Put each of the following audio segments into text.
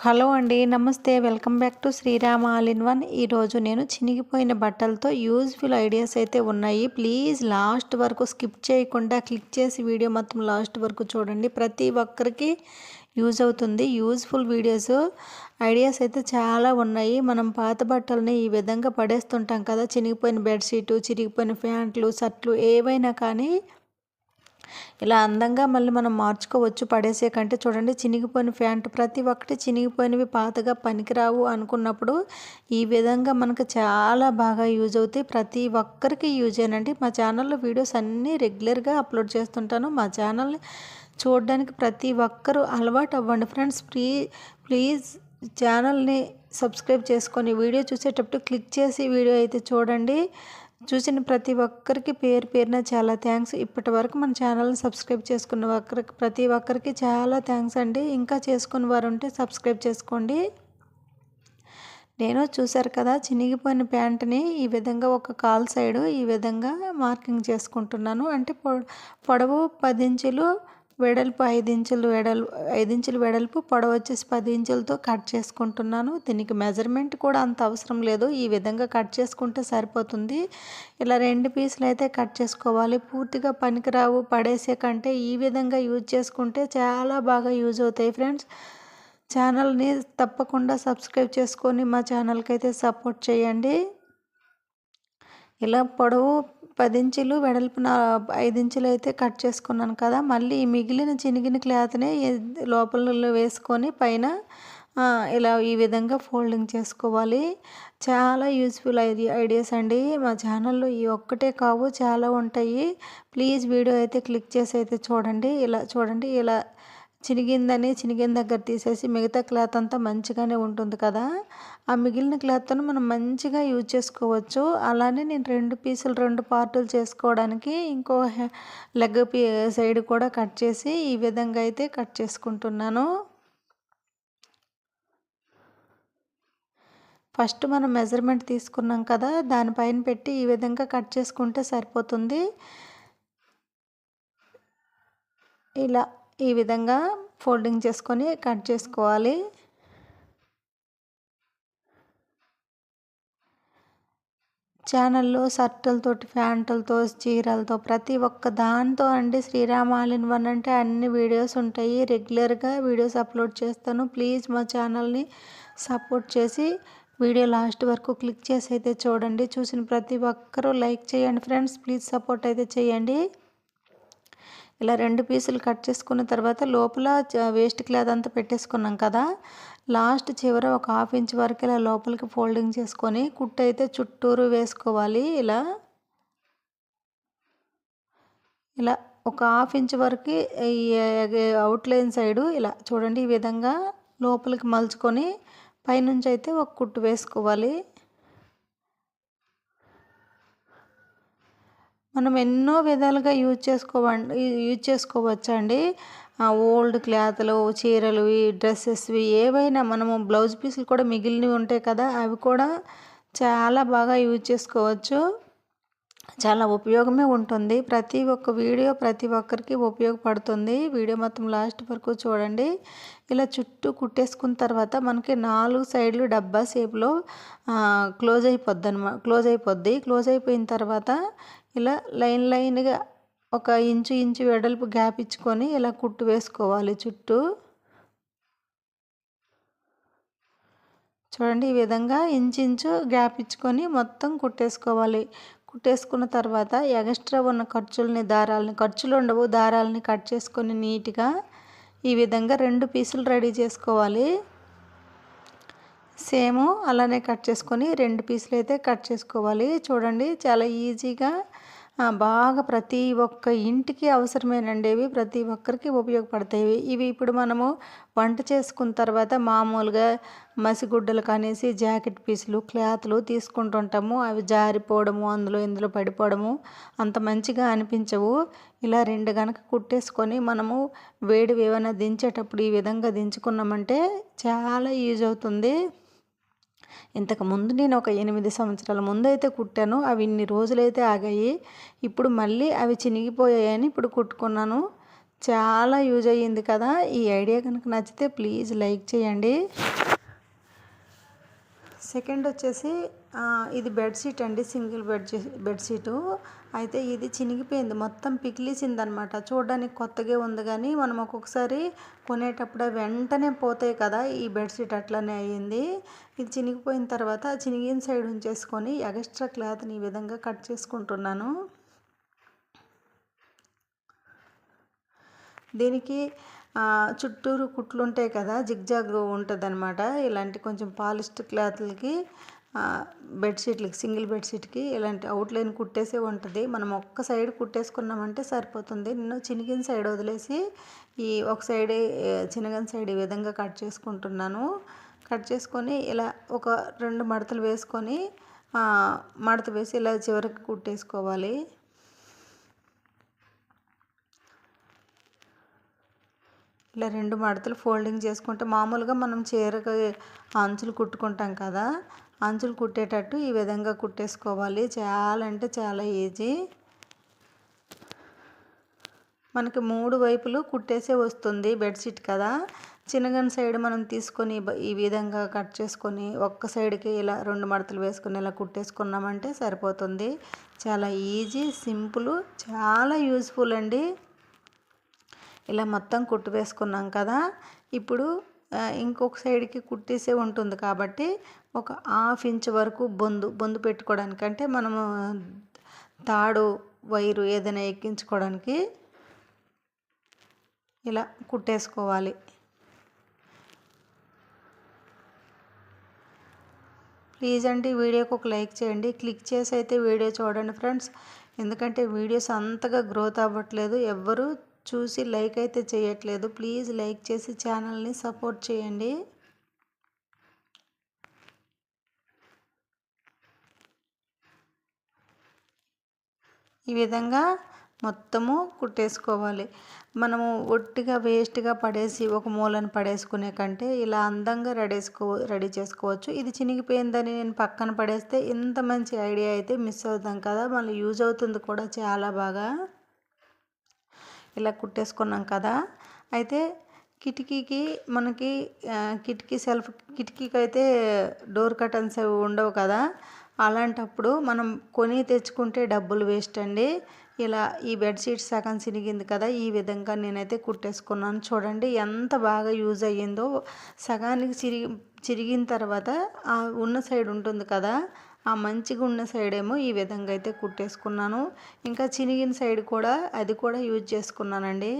Hello అండి నమస్తే. Welcome back to Srirama all in one. ఈరోజు నేను చినిగిపోయిన బట్టలతో యూజ్ఫుల్ ఐడియాస్ అయితే ఉన్నాయి. ప్లీజ్ లాస్ట్ వరకు స్కిప్ చేయకుండా క్లిక్ చేసి వీడియో మొత్తం లాస్ట్ వరకు చూడండి. ప్రతి ఒక్కరికి యూజ్ అవుతుంది యూజ్ఫుల్ వీడియోస్. ఐడియాస్ అయితే చాలా ఉన్నాయి. మనం పాత బట్టలని ఈ విధంగా పడేస్తుంటాం కదా చినిగిపోయిన బెడ్షీటు చిరిగిపోయిన ప్యాంట్లు షర్ట్లు ఏవైనా కానీ ఇలా అందంగా మళ్ళీ మనం మార్చుకోవచ్చు. పడేసే కంటే చూడండి చినిగిపోయిన ప్యాంటు ప్రతి ఒక్కటి చినిగిపోయినవి పాతగా పనికిరావు అనుకున్నప్పుడు ఈ విధంగా మనకు చాలా బాగా యూజ్ అవుతాయి. ప్రతి ఒక్కరికి యూజ్ అయినండి. మా ఛానల్లో వీడియోస్ అన్నీ రెగ్యులర్గా అప్లోడ్ చేస్తుంటాను. మా ఛానల్ని చూడడానికి ప్రతి ఒక్కరూ అలవాటు అవ్వండి ఫ్రెండ్స్. ప్లీ ప్లీజ్ ఛానల్ని సబ్స్క్రైబ్ చేసుకొని వీడియో చూసేటప్పుడు క్లిక్ చేసి వీడియో అయితే చూడండి. చూసిన ప్రతి ఒక్కరికి పేరు పేరున చాలా థ్యాంక్స్. ఇప్పటి వరకు మన ఛానల్ని సబ్స్క్రైబ్ చేసుకున్న ఒక్కరికి ప్రతి ఒక్కరికి చాలా థ్యాంక్స్ అండి. ఇంకా చేసుకున్న వారు ఉంటే సబ్స్క్రైబ్ చేసుకోండి. నేను చూశారు కదా చినిగిపోయిన ప్యాంట్ని ఈ విధంగా ఒక కాల్ సైడు ఈ విధంగా మార్కింగ్ చేసుకుంటున్నాను. అంటే పొడవు పది ఇంచులు వెడల్పు ఐదు ఇంచులు వెడల్పు ఐదు ఇంచులు వెడల్పు పొడవు వచ్చేసి పది ఇంచులతో కట్ చేసుకుంటున్నాను. దీనికి మెజర్మెంట్ కూడా అంత అవసరం లేదు. ఈ విధంగా కట్ చేసుకుంటే సరిపోతుంది. ఇలా రెండు పీసులు అయితే కట్ చేసుకోవాలి. పూర్తిగా పనికిరావు. పడేసే కంటే ఈ విధంగా యూజ్ చేసుకుంటే చాలా బాగా యూజ్ అవుతాయి ఫ్రెండ్స్. ఛానల్ని తప్పకుండా సబ్స్క్రైబ్ చేసుకొని మా ఛానల్కి అయితే సపోర్ట్ చేయండి. ఇలా పొడవు పది ఇంచులు వెడల్పున ఐదు ఇంచులు అయితే కట్ చేసుకున్నాను కదా మళ్ళీ మిగిలిన చినిగిన క్లాత్ని లోపల వేసుకొని పైన ఇలా ఈ విధంగా ఫోల్డింగ్ చేసుకోవాలి. చాలా యూస్ఫుల్ ఐడియా ఐడియాస్ అండి. మా ఛానల్లో ఈ ఒక్కటే కావు చాలా ఉంటాయి. ప్లీజ్ వీడియో అయితే క్లిక్ చేసి అయితే చూడండి. ఇలా చూడండి ఇలా చినిగిందని చినిగిన దగ్గర తీసేసి మిగతా క్లాత్ అంతా మంచిగానే ఉంటుంది కదా. ఆ మిగిలిన క్లాత్ను మనం మంచిగా యూజ్ చేసుకోవచ్చు. అలానే నేను రెండు పీసులు రెండు పార్టులు చేసుకోవడానికి ఇంకో లెగ్ పీ సైడ్ కూడా కట్ చేసి ఈ విధంగా అయితే కట్ చేసుకుంటున్నాను. ఫస్ట్ మనం మెజర్మెంట్ తీసుకున్నాం కదా దానిపైన పెట్టి ఈ విధంగా కట్ చేసుకుంటే సరిపోతుంది. ఇలా ఈ విధంగా ఫోల్డింగ్ చేసుకొని కట్ చేసుకోవాలి. ఛానల్లో షర్టులతోటి ప్యాంటులతో చీరలతో ప్రతి ఒక్క దాంతో అండి శ్రీరామాలిన్ వన్ అంటే అన్ని వీడియోస్ ఉంటాయి. రెగ్యులర్గా వీడియోస్ అప్లోడ్ చేస్తాను. ప్లీజ్ మా ఛానల్ని సపోర్ట్ చేసి వీడియో లాస్ట్ వరకు క్లిక్ చేసి అయితే చూడండి. చూసిన ప్రతి ఒక్కరూ లైక్ చేయండి ఫ్రెండ్స్. ప్లీజ్ సపోర్ట్ అయితే చేయండి. ఇలా రెండు పీసులు కట్ చేసుకున్న తర్వాత లోపల వేస్ట్ క్లాత్ అంతా పెట్టేసుకున్నాం కదా. లాస్ట్ చివర ఒక హాఫ్ ఇంచ్ వరకు ఇలా లోపలికి ఫోల్డింగ్ చేసుకొని కుట్టు అయితే చుట్టూరు వేసుకోవాలి ఇలా. ఇలా ఒక హాఫ్ ఇంచ్ వరకు ఈ అవుట్లైన్ సైడు ఇలా చూడండి ఈ విధంగా లోపలికి మలుచుకొని పైనుంచి అయితే ఒక కుట్టు వేసుకోవాలి. మనం ఎన్నో విధాలుగా యూజ్ చేసుకోవండి యూజ్ చేసుకోవచ్చు అండి ఓల్డ్ క్లాత్లు చీరలు డ్రెస్సెస్వి ఏవైనా మనము బ్లౌజ్ పీసులు కూడా మిగిలినవి ఉంటాయి కదా అవి కూడా చాలా బాగా యూజ్ చేసుకోవచ్చు. చాలా ఉపయోగమే ఉంటుంది. ప్రతి ఒక్క వీడియో ప్రతి ఒక్కరికి ఉపయోగపడుతుంది. వీడియో మొత్తం లాస్ట్ వరకు చూడండి. ఇలా చుట్టూ కుట్టేసుకున్న తర్వాత మనకి నాలుగు సైడ్లు డబ్బా షేప్లో క్లోజ్ అయిపోద్ది అనమాట క్లోజ్ అయిపోద్ది. క్లోజ్ అయిపోయిన తర్వాత ఇలా లైన్ లైన్గా ఒక ఇంచు ఇంచు వెడల్పు గ్యాప్ ఇచ్చుకొని ఇలా కుట్టు వేసుకోవాలి చుట్టూ. చూడండి ఈ విధంగా ఇంచు గ్యాప్ ఇచ్చుకొని మొత్తం కుట్టేసుకోవాలి. కుట్టేసుకున్న తర్వాత ఎక్స్ట్రా ఉన్న ఖర్చులని దారాలని ఖర్చులు ఉండవు దారాలని కట్ చేసుకొని నీట్గా ఈ విధంగా రెండు పీసులు రెడీ చేసుకోవాలి. సేమ్ అలానే కట్ చేసుకొని రెండు పీసులు అయితే కట్ చేసుకోవాలి. చూడండి చాలా ఈజీగా బాగా ప్రతి ఒక్క ఇంటికి అవసరమేనండి ఇవి. ప్రతి ఒక్కరికి ఉపయోగపడతాయి ఇవి. ఇప్పుడు మనము వంట చేసుకున్న తర్వాత మామూలుగా మసిగుడ్డలు కానేసి జాకెట్ పీసులు క్లాత్లు తీసుకుంటుంటాము. అవి జారిపోవడము అందులో ఇందులో పడిపోవడము అంత మంచిగా అనిపించవు. ఇలా రెండు గనక కుట్టేసుకొని మనము వేడి ఏమైనా దించేటప్పుడు ఈ విధంగా దించుకున్నామంటే చాలా యూజ్ అవుతుంది. ఇంతకు ముందు నేను ఒక ఎనిమిది సంవత్సరాల ముందు అయితే కుట్టాను. అవి ఇన్ని రోజులైతే ఆగాయి. ఇప్పుడు మళ్ళీ అవి చినిగిపోయాయని ఇప్పుడు కుట్టుకున్నాను. చాలా యూజ్ అయ్యింది కదా. ఈ ఐడియా కనుక నచ్చితే ప్లీజ్ లైక్ చేయండి. సెకండ్ వచ్చేసి ఇది బెడ్షీట్ అండి సింగిల్ బెడ్ బెడ్షీటు. అయితే ఇది చినిగిపోయింది మొత్తం పికిలిసింది అనమాట చూడడానికి కొత్తగా ఉంది కానీ మనం ఒక్కొక్కసారి కొనేటప్పుడు వెంటనే పోతాయి కదా ఈ బెడ్షీట్ అట్లనే అయ్యింది. ఇది చినిగిపోయిన తర్వాత చినిగిన సైడ్ ఉంచేసుకొని ఎక్స్ట్రా క్లాత్ని ఈ విధంగా కట్ చేసుకుంటున్నాను. దీనికి చుట్టూరు కుట్లు ఉంటాయి కదా జిగ్జాగ్ ఉంటుంది అనమాట ఇలాంటి కొంచెం పాలిస్ట్ క్లాత్లకి బెడ్షీట్లకి సింగిల్ బెడ్షీట్కి ఇలాంటి అవుట్లైన్ కుట్టేసే ఉంటుంది. మనం ఒక్క సైడ్ కుట్టేసుకున్నామంటే సరిపోతుంది. నేను చినిగిన సైడ్ వదిలేసి ఈ ఒక సైడ్ చినగని సైడ్ ఈ విధంగా కట్ చేసుకుంటున్నాను. కట్ చేసుకొని ఇలా ఒక రెండు మడతలు వేసుకొని మడత వేసి ఇలా చివరికి కుట్టేసుకోవాలి. ఇలా రెండు మడతలు ఫోల్డింగ్ చేసుకుంటే మామూలుగా మనం చీరకి అంచులు కుట్టుకుంటాం కదా అంచులు కుట్టేటట్టు ఈ విధంగా కుట్టేసుకోవాలి. చాలా అంటే చాలా ఈజీ. మనకి మూడు వైపులు కుట్టేసే వస్తుంది బెడ్షీట్ కదా. చిన్నగన్ సైడ్ మనం తీసుకొని ఈ విధంగా కట్ చేసుకొని ఒక్క సైడ్కి ఇలా రెండు మడతలు వేసుకొని ఇలా కుట్టేసుకున్నామంటే సరిపోతుంది. చాలా ఈజీ సింపుల్ చాలా యూజ్ఫుల్ అండి. ఇలా మొత్తం కుట్టు వేసుకున్నాం కదా ఇప్పుడు ఇంకొక సైడ్కి కుట్టేసే ఉంటుంది కాబట్టి ఒక హాఫ్ ఇంచ్ వరకు బొందు బొందు పెట్టుకోవడానికంటే మనము తాడు వైరు ఏదైనా ఎక్కించుకోవడానికి ఇలా కుట్టేసుకోవాలి. ప్లీజ్ అండి వీడియోకి ఒక లైక్ చేయండి. క్లిక్ చేసి అయితే వీడియో చూడండి ఫ్రెండ్స్. ఎందుకంటే వీడియోస్ అంతగా గ్రోత్ అవ్వట్లేదు. ఎవ్వరూ చూసి లైక్ అయితే చేయట్లేదు. ప్లీజ్ లైక్ చేసి ఛానల్ని సపోర్ట్ చేయండి. ఈ విధంగా మొత్తము కుట్టేసుకోవాలి. మనము ఒట్టిగా వేస్ట్గా పడేసి ఒక మూలను పడేసుకునే కంటే ఇలా అందంగా రెడీసుకో రెడీ చేసుకోవచ్చు. ఇది చినిగిపోయిందని నేను పక్కన పడేస్తే ఇంత మంచి ఐడియా అయితే మిస్ అవుతాం కదా. మళ్ళీ యూజ్ అవుతుంది కూడా చాలా బాగా. ఇలా కుట్టేసుకున్నాం కదా. అయితే కిటికీకి మనకి కిటికీ సెల్ఫ్ కిటికీకి అయితే డోర్ కర్టన్స్ అవి ఉండవు కదా. అలాంటప్పుడు మనం కొని తెచ్చుకుంటే డబ్బులు వేస్ట్ అండి. ఇలా ఈ బెడ్షీట్ సగం సినిగింది కదా ఈ విధంగా నేనైతే కుట్టేసుకున్నాను. చూడండి ఎంత బాగా యూజ్ అయ్యిందో. సగానికి చిరిగి చిరిగిన తర్వాత ఉన్న సైడ్ ఉంటుంది కదా ఆ మంచిగా ఉన్న సైడ్ ఏమో ఈ విధంగా అయితే కుట్టేసుకున్నాను. ఇంకా చినిగిన సైడ్ కూడా అది కూడా యూజ్ చేసుకున్నానండి.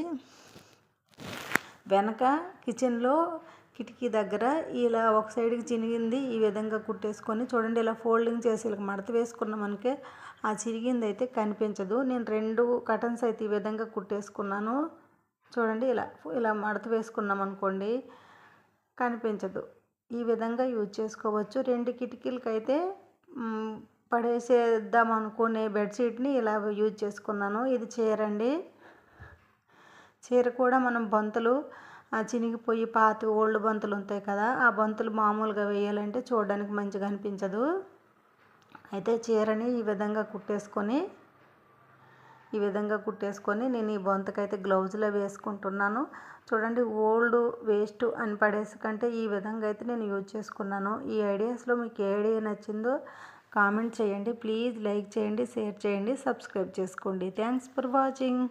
వెనక కిచెన్లో కిటికీ దగ్గర ఇలా ఒక సైడ్కి చినిగింది ఈ విధంగా కుట్టేసుకొని చూడండి ఇలా ఫోల్డింగ్ చేసి ఇలా మడత వేసుకున్నాం మనకి ఆ చిరిగింది అయితే కనిపించదు. నేను రెండు కటన్స్ అయితే ఈ విధంగా కుట్టేసుకున్నాను. చూడండి ఇలా ఇలా మడత వేసుకున్నాం అనుకోండి కనిపించదు. ఈ విధంగా యూజ్ చేసుకోవచ్చు. రెండు కిటికీలకైతే పడేసేద్దాం అనుకునే బెడ్షీట్ని ఇలా యూజ్ చేసుకున్నాను. ఇది చీర అండి. చీర కూడా మనం బంతులు చినిగిపోయి పాత ఓల్డ్ బంతులు ఉంటాయి కదా ఆ బంతులు మామూలుగా వేయాలంటే చూడడానికి మంచిగా అనిపించదు. అయితే చీరని ఈ విధంగా కుట్టేసుకొని ఈ విధంగా కుట్టేసుకొని నేను ఈ బొంతకైతే గ్లౌజ్లో వేసుకుంటున్నాను. చూడండి ఓల్డ్ వేస్ట్ అని పడేసి కంటే ఈ విధంగా అయితే నేను యూజ్ చేసుకున్నాను. ఈ ఐడియాస్లో మీకు ఏ ఐడియా నచ్చిందో కామెంట్ చేయండి. ప్లీజ్ లైక్ చేయండి షేర్ చేయండి సబ్స్క్రైబ్ చేసుకోండి. Thanks for watching.